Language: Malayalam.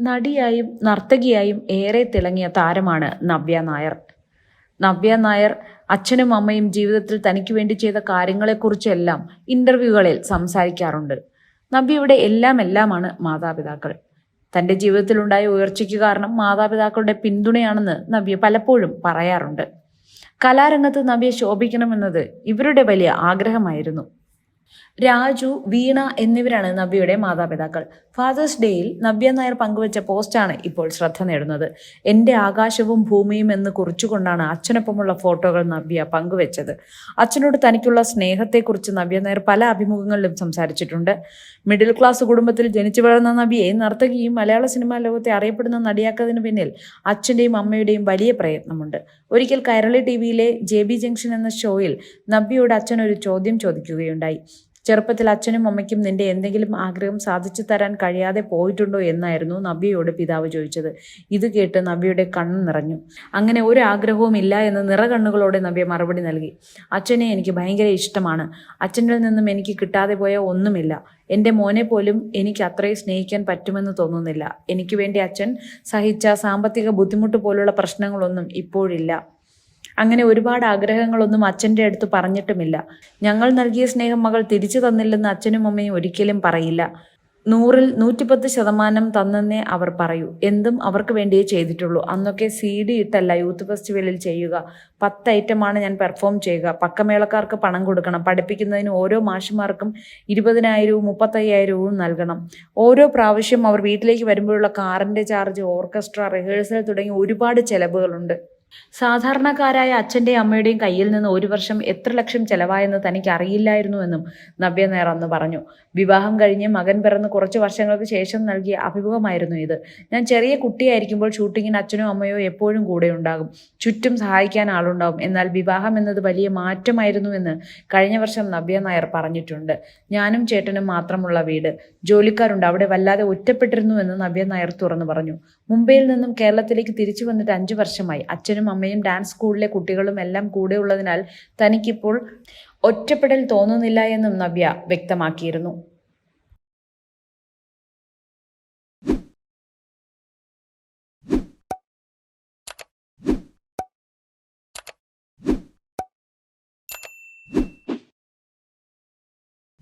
നടിയായും നർത്തകിയായും ഏറെ തിളങ്ങിയ താരമാണ് നവ്യ നായർ. നവ്യ നായർ അച്ഛനും അമ്മയും ജീവിതത്തിൽ തനിക്ക് വേണ്ടി ചെയ്ത കാര്യങ്ങളെക്കുറിച്ചെല്ലാം ഇന്റർവ്യൂകളിൽ സംസാരിക്കാറുണ്ട്. നവ്യയുടെ എല്ലാം എല്ലാമാണ് മാതാപിതാക്കൾ. തന്റെ ജീവിതത്തിലുണ്ടായ ഉയർച്ചയ്ക്ക് കാരണം മാതാപിതാക്കളുടെ പിന്തുണയാണെന്ന് നവ്യ പലപ്പോഴും പറയാറുണ്ട്. കലാരംഗത്ത് നവ്യ ശോഭിക്കണമെന്നത് ഇവരുടെ വലിയ ആഗ്രഹമായിരുന്നു. രാജു വീണ എന്നിവരാണ് നവ്യയുടെ മാതാപിതാക്കൾ. ഫാദേഴ്സ് ഡേയിൽ നവ്യ നായർ പങ്കുവച്ച പോസ്റ്റാണ് ഇപ്പോൾ ശ്രദ്ധ നേടുന്നത്. എന്റെ ആകാശവും ഭൂമിയും എന്ന് കുറിച്ചുകൊണ്ടാണ് അച്ഛനൊപ്പമുള്ള ഫോട്ടോകൾ നവ്യ പങ്കുവച്ചത്. അച്ഛനോട് തനിക്കുള്ള സ്നേഹത്തെക്കുറിച്ച് നവ്യ നായർ പല അഭിമുഖങ്ങളിലും സംസാരിച്ചിട്ടുണ്ട്. മിഡിൽ ക്ലാസ് കുടുംബത്തിൽ ജനിച്ചു വളർന്ന നവ്യയെ നർത്തകിയും മലയാള സിനിമാ ലോകത്തെ അറിയപ്പെടുന്ന നടിയാക്കുന്നതിന് പിന്നിൽ അച്ഛന്റെയും അമ്മയുടെയും വലിയ പ്രയത്നമുണ്ട്. ഒരിക്കൽ കൈരളി ടി വിയിലെ ജെ ബി ജംഗ്ഷൻ എന്ന ഷോയിൽ നവ്യയോട് അച്ഛൻ ഒരു ചോദ്യം ചോദിക്കുകയുണ്ടായി. ചെറുപ്പത്തിൽ അച്ഛനും അമ്മയ്ക്കും നിന്റെ എന്തെങ്കിലും ആഗ്രഹം സാധിച്ചു തരാൻ കഴിയാതെ പോയിട്ടുണ്ടോ എന്നായിരുന്നു നബിയോട് പിതാവ് ചോദിച്ചത്. ഇത് കേട്ട് നബിയുടെ കണ്ണ് നിറഞ്ഞു. അങ്ങനെ ഒരു ആഗ്രഹവും ഇല്ല എന്ന് നിറകണ്ണുകളോടെ നവ്യ മറുപടി നൽകി. അച്ഛനെ എനിക്ക് ഭയങ്കര ഇഷ്ടമാണ്. അച്ഛനിൽ നിന്നും എനിക്ക് കിട്ടാതെ പോയ ഒന്നുമില്ല. എന്റെ മോനെ പോലും എനിക്ക് അത്രയും സ്നേഹിക്കാൻ പറ്റുമെന്ന് തോന്നുന്നില്ല. എനിക്ക് വേണ്ടി അച്ഛൻ സഹിച്ച സാമ്പത്തിക ബുദ്ധിമുട്ട് പോലുള്ള പ്രശ്നങ്ങളൊന്നും ഇപ്പോഴില്ല. അങ്ങനെ ഒരുപാട് ആഗ്രഹങ്ങളൊന്നും അച്ഛന്റെ അടുത്ത് പറഞ്ഞിട്ടുമില്ല. ഞങ്ങൾ നൽകിയ സ്നേഹം മകൾ തിരിച്ചു തന്നില്ലെന്ന് അച്ഛനും അമ്മയും ഒരിക്കലും പറയില്ല. നൂറിൽ നൂറ്റിപ്പത്ത് ശതമാനം തന്നെന്നേ അവർ പറയൂ. എന്തും അവർക്ക് വേണ്ടിയേ ചെയ്തിട്ടുള്ളൂ. അന്നൊക്കെ സി ഡി ഇട്ടല്ല യൂത്ത് ഫെസ്റ്റിവലിൽ ചെയ്യുക. പത്ത് ഐറ്റമാണ് ഞാൻ പെർഫോം ചെയ്യുക. പക്കമേളക്കാർക്ക് പണം കൊടുക്കണം. പഠിപ്പിക്കുന്നതിന് ഓരോ മാഷിമാർക്കും ഇരുപതിനായിരവും മുപ്പത്തയ്യായിരവും നൽകണം. ഓരോ പ്രാവശ്യം അവർ വീട്ടിലേക്ക് വരുമ്പോഴുള്ള കാറിന്റെ ചാർജ് ഓർക്കസ്ട്ര റിഹേഴ്സൽ തുടങ്ങി ഒരുപാട് ചെലവുകളുണ്ട്. സാധാരണക്കാരായ അച്ഛന്റെയും അമ്മയുടെയും കയ്യിൽ നിന്ന് ഒരു വർഷം എത്ര ലക്ഷം ചെലവായെന്ന് തനിക്ക് അറിയില്ലായിരുന്നുവെന്നും നവ്യ നായർ അന്ന് പറഞ്ഞു. വിവാഹം കഴിഞ്ഞ് മകൻ പിറന്ന് കുറച്ച് വർഷങ്ങൾക്ക് ശേഷം നൽകിയ അഭിമുഖമായിരുന്നു ഇത്. ഞാൻ ചെറിയ കുട്ടിയായിരിക്കുമ്പോൾ ഷൂട്ടിങ്ങിന് അച്ഛനോ അമ്മയോ എപ്പോഴും കൂടെ ഉണ്ടാകും ചുറ്റും സഹായിക്കാൻ ആളുണ്ടാവും എന്നാൽ വിവാഹം എന്നത് വലിയ മാറ്റമായിരുന്നു എന്ന് കഴിഞ്ഞ വർഷം നവ്യ നായർ പറഞ്ഞിട്ടുണ്ട്. ഞാനും ചേട്ടനും മാത്രമുള്ള വീട്. ജോലിക്കാരുണ്ട്. അവിടെ വല്ലാതെ ഒറ്റപ്പെട്ടിരുന്നു എന്ന് നവ്യ നായർ തുറന്നു പറഞ്ഞു. മുംബൈയിൽ നിന്നും കേരളത്തിലേക്ക് തിരിച്ചു വന്നിട്ട് അഞ്ചു വർഷമായി. അച്ഛനും അമ്മയും ഡാൻസ് സ്കൂളിലെ കുട്ടികളും എല്ലാം കൂടെ ഉള്ളതിനാൽ തനിക്കിപ്പോൾ ഒറ്റപ്പെടൽ തോന്നുന്നില്ല എന്നും നവ്യ വ്യക്തമാക്കിയിരുന്നു.